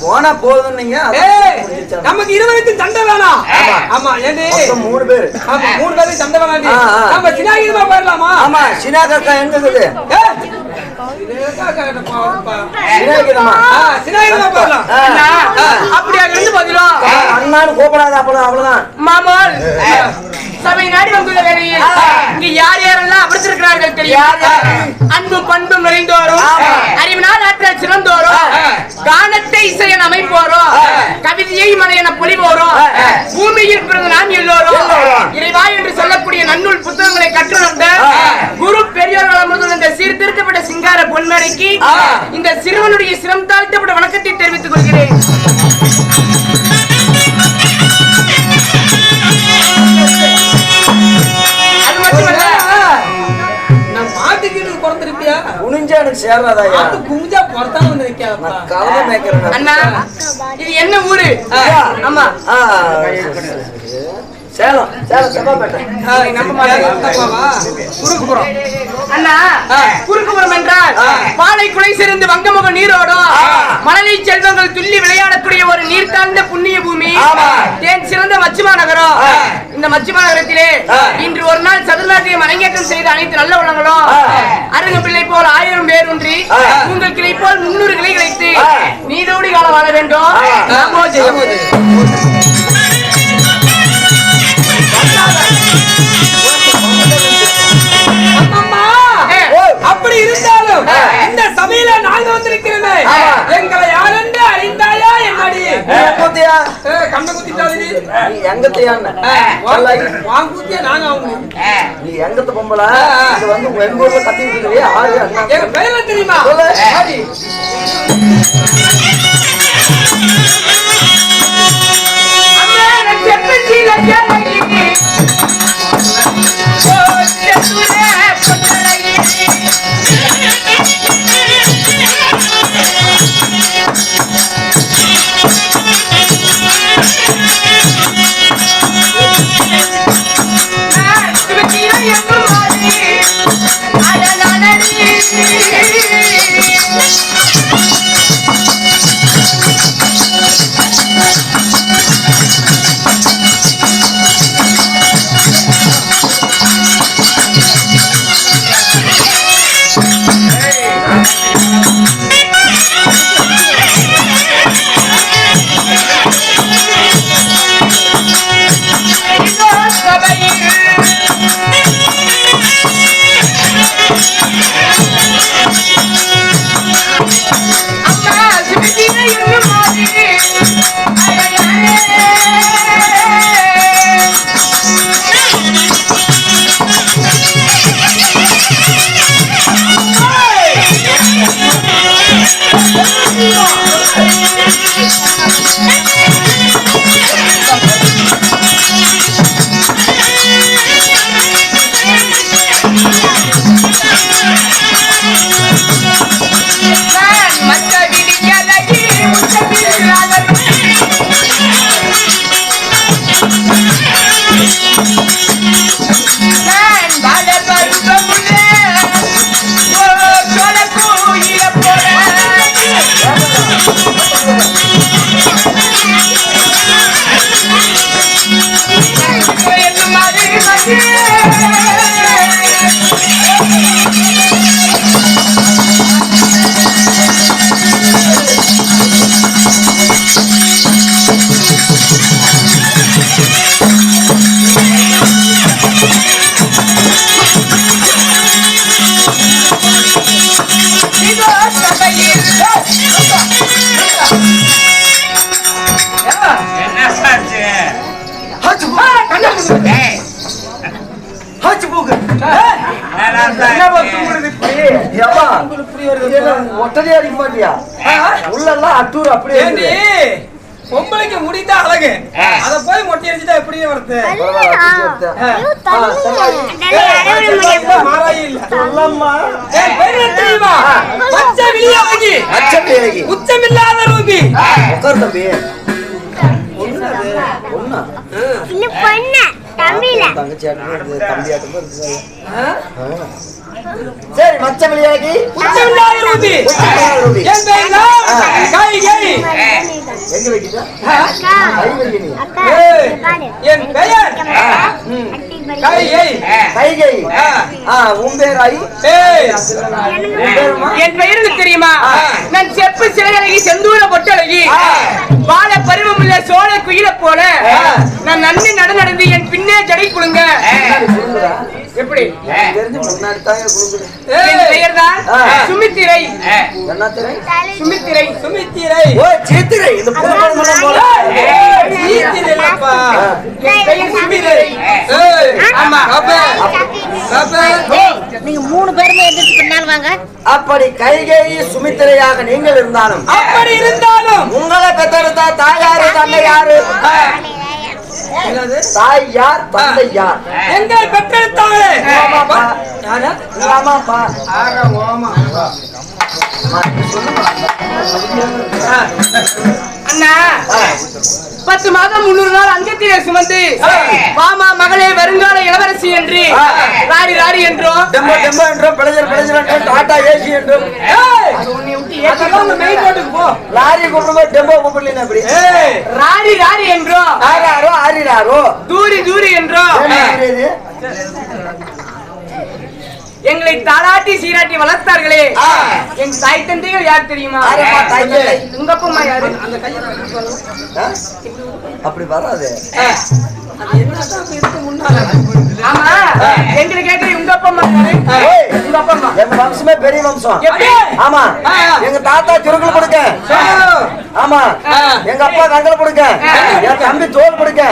போனா ஏய் நமக்கு இருவருக்கும் சண்டை வேணாம் ஆமா. ஏண்டி? மூணு பேரு. ஆமா மூணு பேருக்கு சண்டை ஆ. நம்ம சினாகிதமா போயிடலாமா? ஆமா சினா காக்கா எங்க இருக்குது? அப்படியா இருந்து பதிலும் அண்ணான்னு கூப்பிடாத அவ்வளவு அவ்வளவுதான். மாமால் சபை நாடி வந்துள்ள இங்கு யார் யாரெல்லாம் அமர்ந்திருக்கிறார்கள் தெரியும்? அன்பும் பண்பும் நிறைந்தோரும். அறிவினால் ஆற்றல் சிறந்தோரும். கானத்தை இசையன் அமைப்போரும் கவிதையை மலையென பொழிவோரும் பூமியில் பிறந்த நாம் எல்லோரும் இறைவா என்று சொல்லக்கூடிய நன்னூல் புத்தகங்களை கற்றுணர்ந்த குரு பெரியோர்கள் இந்த சீர்திருத்தப்பட்ட சிங்கார பொன்மேடைக்கு இந்த சிறுவனுடைய சிரம் தாழ்த்தப்பட்ட வணக்கத்தை தெரிவித்துக் கொள்கிறேன். குனிஞ்சா எனக்கு சேர்றாதாயா மாட்டு குஞ்சா பிறத்தாம வந்து நிக்காதப்பா கவலை மேய்க்கிறேன். அண்ணா இது என்ன ஊரு? ஆமா. ஆ, சேலம் சேலம் மாட்டாவா குறுக்குப்புறம் அண்ணா குறுக்குப்புறம் என்றால் பாலை குலை சிறந்து வங்கமுக நீரோடும் மணலை செல்வங்கள் துள்ளி விளையாடக்கூடிய ஒரு நீர் தாழ்ந்த புண்ணிய பூமி. தேன் சிறந்த மச்சுமா நகரம். இந்த மச்சுமா நகரத்திலே இன்று ஒரு நாள் சதுர்நாட்டியம் அரங்கேற்றம் செய்த அனைத்து நல்ல உள்ளங்களும் அருங்க பிள்ளை போல் ஆயிரம் பேர் ஒன்றி உங்கள் கிளை போல் முன்னூறு கிளை கிடைத்து நீடோடி காலம் வாழ வேண்டும். கண்ணை குத்திட்டாதடி. நீ எங்கத்தியான்னு வாங்க. குத்தியா நாங்க அவங்க நீ எங்கத்த பொம்பளை? இது வந்து எங்க ஊர்ல கத்திட்டு ஆறு எங்க தெரியுமா? சொல்லு. உள்ளெல்லாம் அட்டூர் அப்படியே. பொம்பளைக்கு முடித்தா அழகு. அத போய் மொட்டை அடிச்சுட்டா வருது. உச்சமில்லாத ரூபி உட்காரு தம்பி. ஒண்ணா? சரி மச்ச விளையாடி உச்சமில்லாத ரூபி? என் பெயர் தான் கைகை எங்க வைக்கிட்டா? ஆ? கை வைக்கணி ஏய், என் பெயர்? கைகை உன் பேர் ஐ? என் பெயருக்கு தெரியுமா. நான் செப்பு சிலையழகி செந்தூர பொட்டழகி. வாழ பருவம் உள்ள சோழ குயில போல. நான் நன்றி நட நடந்து என் பின்னே ஜடை குழுங்க எப்படி? தெரிஞ்சு முன்னாடி தாங்க குடுக்குறேன் என் பெயர் தான். சுமித்திரை. என்ன திரை? சுமித்திரை சுமித்திரை. ஓ சித்திரை. இந்த எல்லாம் போல ஏய், சீத்திரை இல்லப்பா. என் பெயர் சுமித்திரை. ஆமா. அப்ப, அப்ப, நீங்க மூணு பேருமே எந்திரிச்சு பின்னால் வாங்க. அப்படி கைகேயி சுமித்திரையாக நீங்கள் இருந்தாலும் அப்படி இருந்தாலும் உங்களை பெற்றெடுத்தா தாயாரு தந்தை யாரு ஆ, என்னது? தாய் யார் தந்தை யார்? எங்களை பெற்றெடுத்தாங்களே ஆமாப்பா. ஓமா. அண்ணா பத்து மாதம் முன்னூறு நாள் அங்கத்திலே சுமந்து. மாமா மகளே வருங்கால இளவரசி என்று. ராடி ராடி என்றோம் டெம்போ டெம்போ என்றும் பிழைஜர் பிழைஜர் என்றும் டாடா ஏசி என்றும் லாரி கூப்பிடும்போது டெம்போ அப்படி ராடி என்றோம் ஆறாரோ ஆறிராரோ தூரி தூரி தெரியுது? எங்களை தாளாட்டி சீராட்டி வளர்த்தார்களே. என் தாய் தந்தைகள் யார் தெரியுமா? உங்க அப்பா யாரு? அப்படி வராது? ஆமா. எங்களை கேட்க உங்க அப்பா அம்மா யாரு? ஓய், உங்க அப்பா அம்மா எங்க வம்சமே பெரிய வம்சம். எப்படி? ஆமா. எங்க தாத்தா சுருக்கல் கொடுக்க. ஆமா. எங்க அப்பா கங்கல கொடுக்க என் தம்பி தோல் கொடுக்க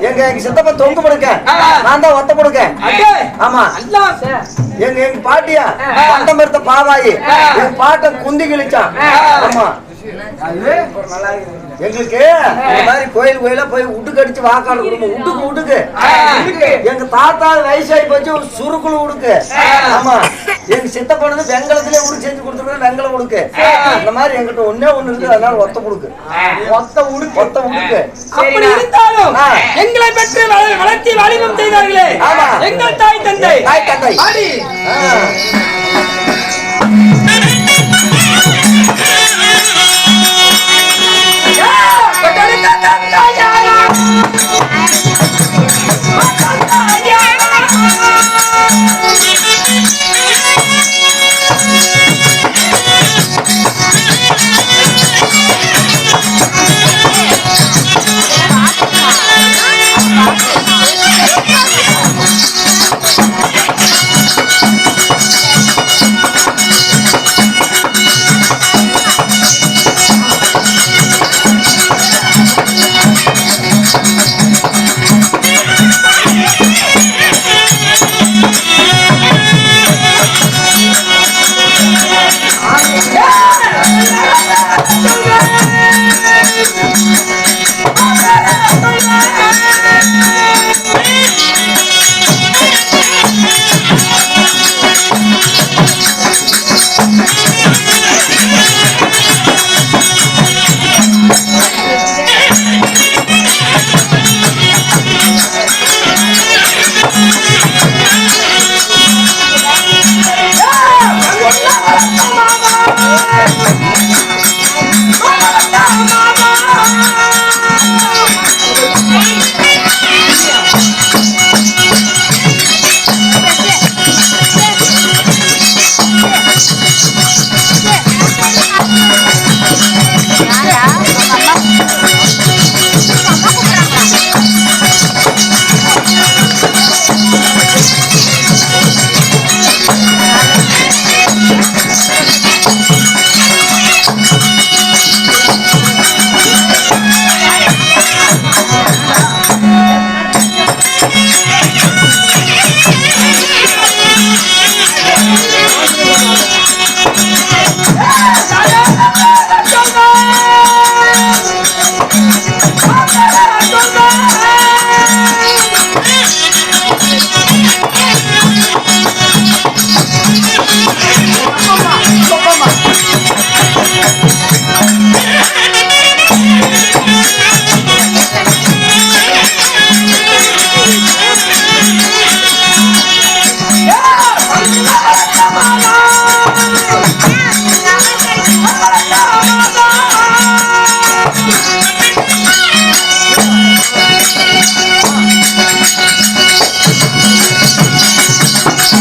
எங்க எங்க சித்தப்பா தொங்கு கொடுக்க ஆ. நான் தான் ஒத்த கொடுக்க அடே, ஆமா. எங்க எங்க பாட்டியா? எடுத்த பாவாயி. எங்க பாட்டன் குந்தி கிழிச்சான். ஆமா. எங்களுக்கு இந்த மாதிரி கோயில் கோயிலா போய் உட்டு கடிச்சு வாக்காடு குடும்பம். எங்க தாத்தா வயசாகி போச்சு ஒரு சுருக்குள் உடுக்கு. ஆமா. எங்க சித்தப்பனது வெங்கலத்திலே உடுக்கு செஞ்சு கொடுத்துருக்கோம் வெங்கலம் உடுக்கு. இந்த மாதிரி எங்கிட்ட ஒண்ணே ஒண்ணு இருக்கு அதனால ஒத்த கொடுக்கு ஒத்த உடுக்கு. ஒத்த உடுக்கு. அப்படி இருந்தாலும் ஆ. எங்களை பெற்று வளர்த்தி வாலிபம் செய்தார்களே. ஆமா. எங்கள் தாய் தந்தை. தாய் தந்தை. yeah.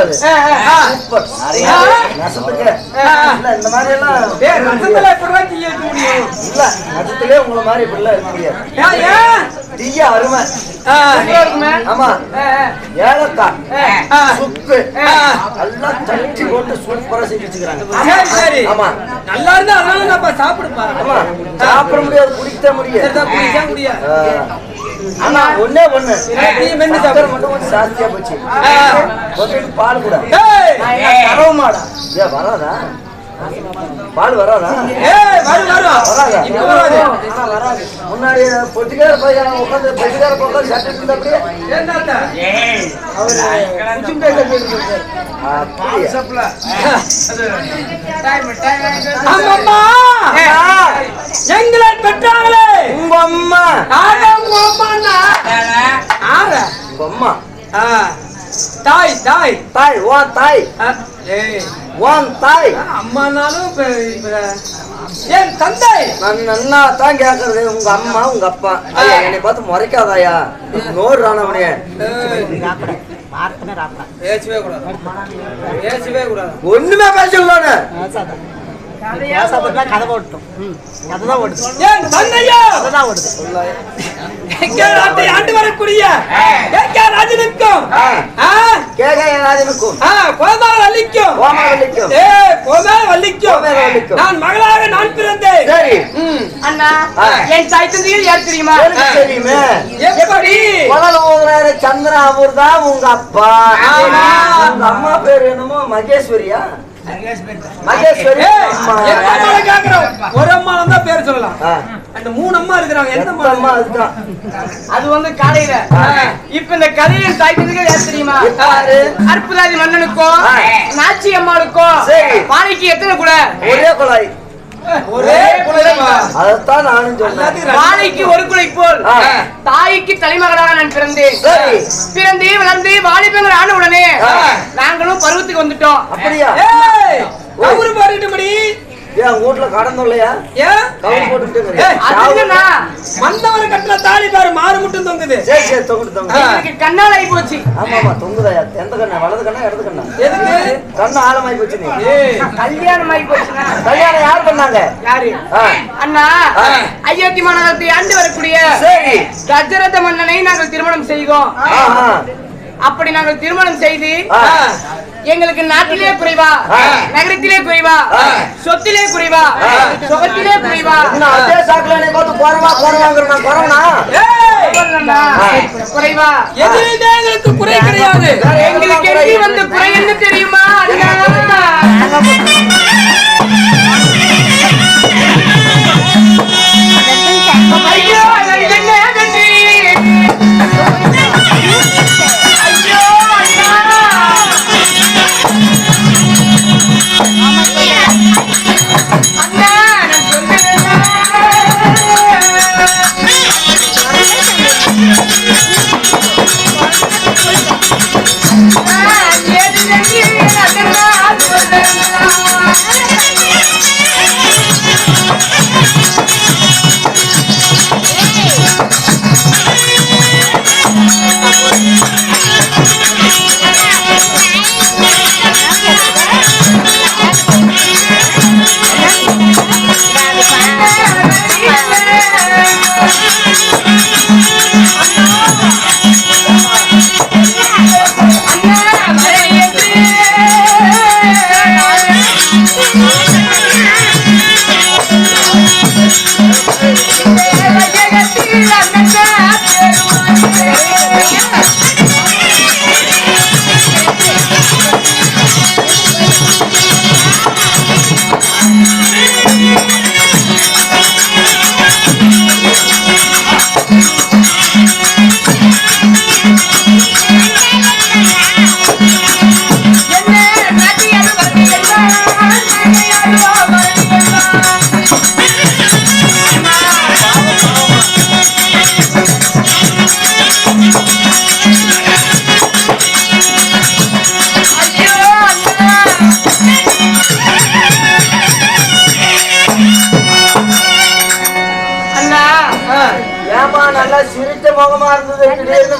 சும்மா சொல்லக்கூடாது சூப்பர். நெசத்துக்கு. இல்ல இந்த மாதிரி எல்லாம் ஏய், ரசத்துல எப்படிடா தீ வைக்க முடியும்? இல்ல நெசத்திலே உங்களை மாதிரி இப்படிலாம் இருக்க முடியாது. ஏன், ஏன்? தீய அருமை. ஆ, ஆமா. ஆ, ஏலக்காய் ஆ. சுக்கு. ஆ. எல்லாம் தட்டி போட்டு சூப்பரா செஞ்சு வச்சுக்கிறாங்க. சரி, சரி. ஆமா. நல்லா இருந்தா அதனால சாப்பிடுப்பா. ஆமா. சாப்பிட முடியாது குடிக்கவே முடியாது. குடிக்க முடியாது. ஆனா ஒண்ணே ஒண்ணு. மென்னு சாப்பிடு. மட்டும் கொஞ்சம் ஜாஸ்தியா போச்சு. பால் கூட. ஏய், கறவு மாடா ஏன் வராதா? பால் வராதா. முன்னாடி பொட்டிக்கார பையன் உட்காந்து பொட்டிக்கார உட்காந்து சட்டை இருந்தா அப்படியே. எங்களை பெற்றாங்களே! உங்க அம்மா உங்க அம்மான்னா? ஆற? உங்க அம்மா ஆ. தாய் தாய். தாய் வான் தாய். வான் தாய். அம்மானாலும் என் தந்தை? நான் நன்னா தான் கேக்குறது. உங்க அம்மா உங்க அப்பா. ஐயா என்னை பார்த்து முறைக்காதாயா நோடுறான் அவனே ஏய், பேசவே ஆண்டு வரக்கூடிய ராஜனுக்கும் வள்ளிக்கும் வள்ளிக்கும். நான் மகளாக நான் பிறந்தேன். சரி. ம். அண்ணா ஆ. என் தாய் தந்தையில் யார் தெரியுமா எனக்கு தெரியுமே எப்படி? ஊதுறாரு சந்திரன் அவர் தான் உங்க அப்பா. உங்க அம்மா பேர் என்னமோ மகேஸ்வரியா? மகேஸ்வரி? ஒரு அம்மா தான் பேர் சொல்லலாம். அந்த மூணு அம்மா இருக்கிறாங்க எந்த அம்மா அதுதான் அது வந்து காலையில ஆ. இப்ப இந்த கதையில என் தாய் தந்தைகள் யார் தெரியுமா? அற்புதாதி மன்னனுக்கும். நாச்சி அம்மாளுக்கும். பானைக்கு எத்தனை கூட ஒரே குழாய் ஒரே? அதைத்தான் நானும் சொன்னேன் வாழைக்கு ஒரு குலை போல். தாய்க்கு தலைமகளாக நான் பிறந்தேன். பிறந்து வளர்ந்து வாலிபங்கள் ஆன உடனே. நாங்களும் பருவத்துக்கு வந்துட்டோம் அப்படியா பாடிட்டு முடி. ஏன் வீட்டுல கடந்து இல்லையா ஏன்? கவுன் போட்டுட்டு ஏய், அது இல்லைண்ணா, மன்னவர் கட்டின தாலி பாரு மாறு மட்டும் தொங்குது. சரி சரி தொங்குடு எங்களுக்கு கண்ணால் ஆகி போச்சு. ஆமா ஆமா தொங்குதாயா எந்த கண்ணா? வலது கண்ணா இடது கண்ணா? எதுக்கு? கண்ணு ஆழமாயி போச்சு நீ. ஏய், கல்யாணம் ஆகி போச்சுண்ணா கல்யாணம் யார் பண்ணாங்க? யாரு. அண்ணா ஆ. அயோத்தி மாநகரத்தை ஆண்டு வரக்கூடிய சரி. கஜரத மன்னனை நாங்கள் திருமணம் செய்தோம். ஆஹா. அப்படி நாங்கள் திருமணம் செய்து. எங்களுக்கு நாட்டிலே குறைவா. நகரத்திலே குறைவா. சொத்திலே குறைவா? ஆ. சுகத்திலே குறைவா? அதே சாக்குல நீ பார்த்து குறவா குறவனா? எதிரிலே எங்களுக்கு குறை கிடையாது. எங்களுக்கு எங்கே வந்த குறை என்ன தெரியுமா? ஐயோ என்ன?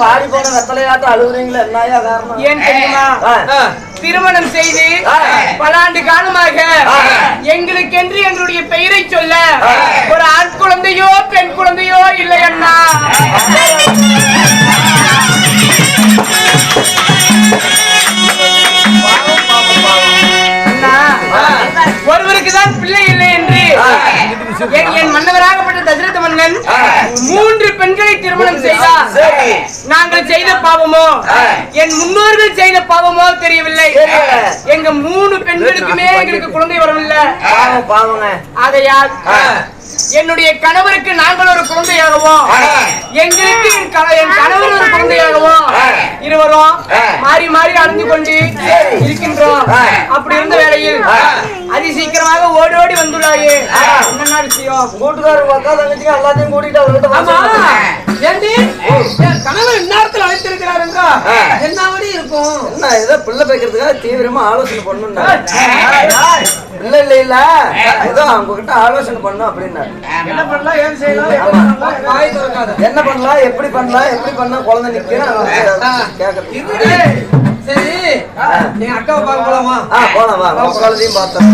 வாடி போன வெத்தலையாட்டம் அழுகுறீங்களா என்னையா காரணம்? ஏன் தெரியுமா. திருமணம் செய்து ஆ. பல ஆண்டு காலமாக. எங்களுக்கென்று எங்களுடைய பெயரை சொல்ல ஒரு ஆண் குழந்தையோ பெண் குழந்தையோ இல்லை அண்ணா. ஒருவருக்கு தான் பிள்ளை இல்லை என்று என் என் மன்னவராகப்பட்ட தசரத மன்னன் மூன்று பெண்களை திருமணம் செய்தார். சரி. நாங்கள் செய்த பாவமோ? என் முன்னோர்கள் செய்த பாவமோ தெரியவில்லை. எங்க மூணு பெண்களுக்குமே எங்களுக்கு குழந்தை வரவில்லை. ஆகையால் என்னுடைய கணவருக்கு நாங்கள் ஒரு குழந்தையாகவோ எங்களுக்கு என் கண- என் கணவர் ஒரு குழந்தையாகவோ இருவரும் மாறி மாறி அடைந்து கொண்டு இருக்கின்றோம். அப்படி இருந்த வேளையில் அதி சீக்கிரமாக ஓடி ஓடி வந்துள்ளாயே என்ன விஷயம்? கூட்டுக்காரர் அக்கா தங்கச்சிங்க எல்லாத்தையும் கூட்டிட்டு அவர்கிட்ட. ஏண்டி? கணவர் இந்நேரத்தில் அழைத்திருக்கிறார் என்றா? என்ன இருக்கும்? என்ன ஏதோ பிள்ளை வைக்கிறதுக்காக தீவிரமா ஆலோசனை பண்ணுண்டா இல்ல இல்ல இல்ல. ஏதோ அவங்க கிட்ட ஆலோசனை பண்ணும் அப்படின்னா என்ன பண்ணலாம் ஏன் செய்யலாம் என்ன பண்ணலாம் எப்படி பண்ணலாம் எப்படி பண்ணா குழந்தை நிக்கிறேன். சரி. எங்க அக்காவை பார்க்க போலாமா? ஆ போலாம் வா. குழந்தையும் பார்த்தோம்